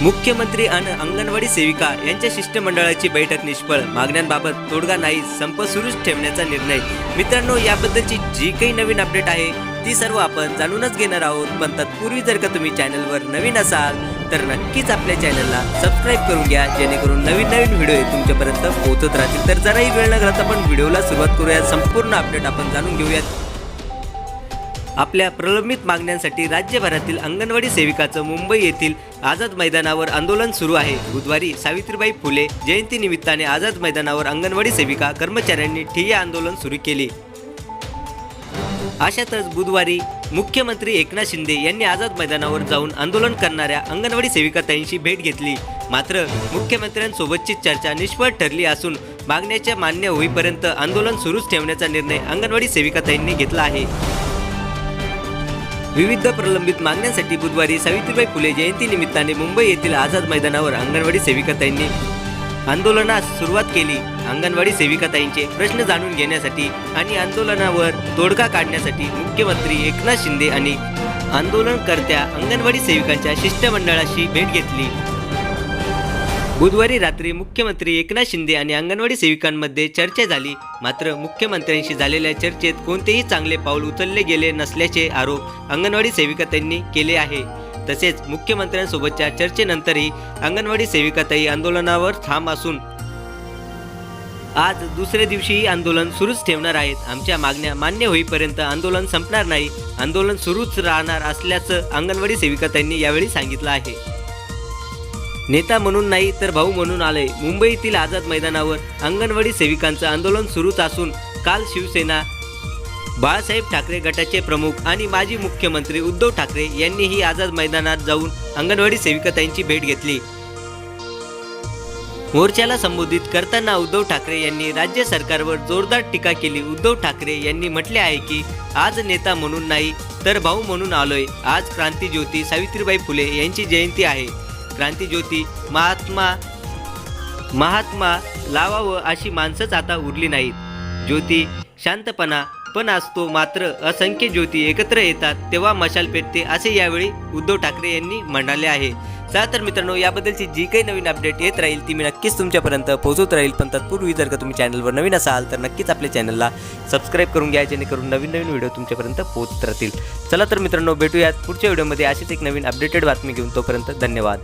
मुख्यमंत्री आणि अंगणवाडी सेविका यांच्या शिष्टमंडळाची बैठक निष्फळ. मागण्यांबाबत तोडगा नाही संप सुरूच ठेवण्याचा निर्णय. मित्रांनो याबद्दलची जी काही नवीन अपडेट आहे ती सर्व आपण जाणूनच घेणार आहोत. पण तत्पूर्वी जर का तुम्ही चॅनलवर नवीन असाल तर नक्कीच आपल्या चॅनलला सबस्क्राईब करून घ्या जेणेकरून नवीन नवीन व्हिडिओ तुमच्यापर्यंत पोहोचत राहतील. तर जराही वेळ न घालता आपण व्हिडिओला सुरुवात करूया संपूर्ण अपडेट आपण जाणून घेऊयात. आपल्या प्रलंबित मागण्यांसाठी राज्यभरातील अंगणवाडी सेविकाचं मुंबई येथील आझाद मैदानावर आंदोलन सुरू आहे. बुधवारी सावित्रीबाई फुले जयंती निमित्ताने आझाद मैदानावर अंगणवाडी सेविका कर्मचाऱ्यांनी ठिय्या आंदोलन सुरू केले. अशातच बुधवारी मुख्यमंत्री एकनाथ शिंदे यांनी आझाद मैदानावर जाऊन आंदोलन करणाऱ्या अंगणवाडी सेविकाताईंशी भेट घेतली. मात्र मुख्यमंत्र्यांसोबतची चर्चा निष्फळ ठरली असून मागण्याच्या मान्य होईपर्यंत आंदोलन सुरूच ठेवण्याचा निर्णय अंगणवाडी सेविकाताईंनी घेतला आहे. विविध प्रलंबित मागण्यांसाठी बुधवारी सावित्रीबाई फुले जयंती निमित्ताने मुंबई येथील आझाद मैदानावर अंगणवाडी सेविकाताईंनी आंदोलनास सुरुवात केली. अंगणवाडी सेविकाताईंचे प्रश्न जाणून घेण्यासाठी आणि आंदोलनावर तोडगा काढण्यासाठी मुख्यमंत्री एकनाथ शिंदे आणि आंदोलनकर्त्या अंगणवाडी सेविकांच्या शिष्टमंडळाशी भेट घेतली. बुधवारी रात्री मुख्यमंत्री एकनाथ शिंदे आणि अंगणवाडी सेविकांमध्ये चर्चा झाली. मात्र मुख्यमंत्र्यांशी झालेल्या चर्चेत कोणतेही चांगले पाऊल उचलले गेले नसल्याचे आरोप अंगणवाडी सेविकाताईंनी केले आहे. तसेच मुख्यमंत्र्यांसोबतच्या चर्चेनंतरही अंगणवाडी सेविकाताई आंदोलनावर ठाम असून आज दुसऱ्या दिवशीही आंदोलन सुरूच ठेवणार आहेत. आमच्या मागण्या मान्य होईपर्यंत आंदोलन संपणार नाही. आंदोलन सुरूच राहणार असल्याचं अंगणवाडी सेविकाताईंनी यावेळी सांगितलं आहे. नेता म्हणून नाही तर भाऊ म्हणून आले मुंबईतील आझाद मैदानावर अंगणवाडी सेविकांचं आंदोलन सुरूच असून काल शिवसेना बाळासाहेब ठाकरे गटाचे प्रमुख आणि माजी मुख्यमंत्री उद्धव ठाकरे यांनीही आझाद मैदानात जाऊन अंगणवाडी सेविकाताईंची भेट घेतली. मोर्चाला संबोधित करताना उद्धव ठाकरे यांनी राज्य सरकारवर जोरदार टीका केली. उद्धव ठाकरे यांनी म्हटले आहे की आज नेता म्हणून नाही तर भाऊ म्हणून आलोय. आज क्रांतीज्योती सावित्रीबाई फुले यांची जयंती आहे. क्रांतीज्योती महात्मा महात्मा लावावं अशी माणसंच आता उरली नाहीत. ज्योती शांतपणा पण असतो मात्र असंख्य ज्योती एकत्र येतात तेव्हा मशाल पेटते असे यावेळी उद्धव ठाकरे यांनी म्हणाले आहे. चला तर मित्रांनो याबद्दलची जी काही नवीन अपडेट येत राहील ती मी नक्कीच तुमच्यापर्यंत पोहोचवत राहील. पण तत्पूर्वी जर का तुम्ही चॅनलवर नवीन असाल तर नक्कीच आपल्या चॅनलला सबस्क्राईब करून घ्या जेणेकरून नवीन नवीन व्हिडिओ तुमच्यापर्यंत पोहोचत राहतील. चला तर मित्रांनो भेटूयात पुढच्या व्हिडिओमध्ये अशीच एक नवीन अपडेटेड बातमी घेऊन तोपर्यंत धन्यवाद.